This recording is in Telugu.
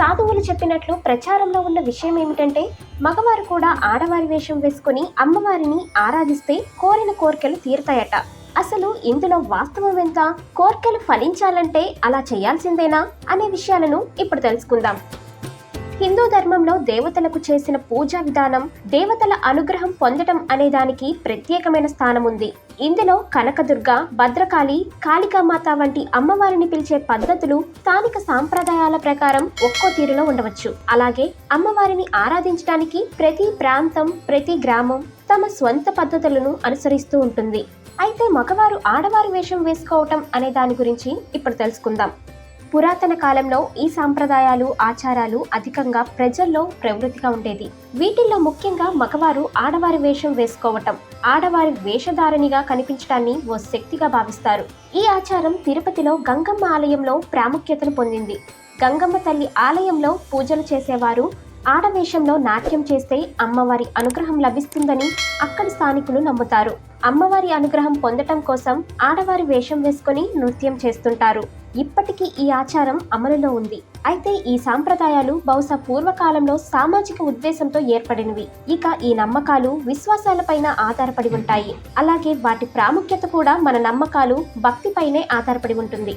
సాధువులు చెప్పినట్లు ప్రచారంలో ఉన్న విషయం ఏమిటంటే మగవారు కూడా ఆడవారి వేషం వేసుకుని అమ్మవారిని ఆరాధిస్తే కోరిన కోరికలు తీరుతాయట. అసలు ఇందులో వాస్తవం ఎంత? కోరికలు ఫలించాలంటే అలా చేయాల్సిందేనా? అనే విషయాలను ఇప్పుడు తెలుసుకుందాం. హిందూ ధర్మంలో దేవతలకు చేసిన పూజా విధానం దేవతల అనుగ్రహం పొందడం అనే దానికి ప్రత్యేకమైన స్థానం ఉంది ఇందులో కనకదుర్గ భద్రకాళి కాళికామాత వంటి అమ్మవారిని పిలిచే పద్ధతులు స్థానిక సాంప్రదాయాల ప్రకారం ఒక్కో తీరులో ఉండవచ్చు. అలాగే అమ్మవారిని ఆరాధించడానికి ప్రతి ప్రాంతం ప్రతి గ్రామం తమ స్వంత పద్ధతులను అనుసరిస్తూ ఉంటుంది. అయితే మగవారు ఆడవారి వేషం వేసుకోవటం అనే దాని గురించి ఇప్పుడు తెలుసుకుందాం. పురాతన కాలంలో ఈ సాంప్రదాయాలు ఆచారాలు అధికంగా ప్రజల్లో ప్రవృత్తిగా ఉండేది. వీటిల్లో ముఖ్యంగా మగవారు ఆడవారి వేషం వేసుకోవటం ఆడవారి వేషధారణిగా కనిపించడాన్ని ఓ శక్తిగా భావిస్తారు. ఈ ఆచారం తిరుపతిలో గంగమ్మ ఆలయంలో ప్రాముఖ్యతను పొందింది. గంగమ్మ తల్లి ఆలయంలో పూజలు చేసేవారు ఆడవేషంలో నాట్యం చేస్తే అమ్మవారి అనుగ్రహం లభిస్తుందని అక్కడి స్థానికులు నమ్ముతారు. అమ్మవారి అనుగ్రహం పొందటం కోసం ఆడవారి వేషం వేసుకొని నృత్యం చేస్తుంటారు. ఇప్పటికీ ఈ ఆచారం అమలులో ఉంది. అయితే ఈ సాంప్రదాయాలు బహుశా పూర్వకాలంలో సామాజిక ఉద్దేశంతో ఏర్పడినవి. ఇక ఈ నమ్మకాలు విశ్వాసాలపైన ఆధారపడి ఉంటాయి. అలాగే వాటి ప్రాముఖ్యత కూడా మన నమ్మకాలు భక్తిపైనే ఆధారపడి ఉంటుంది.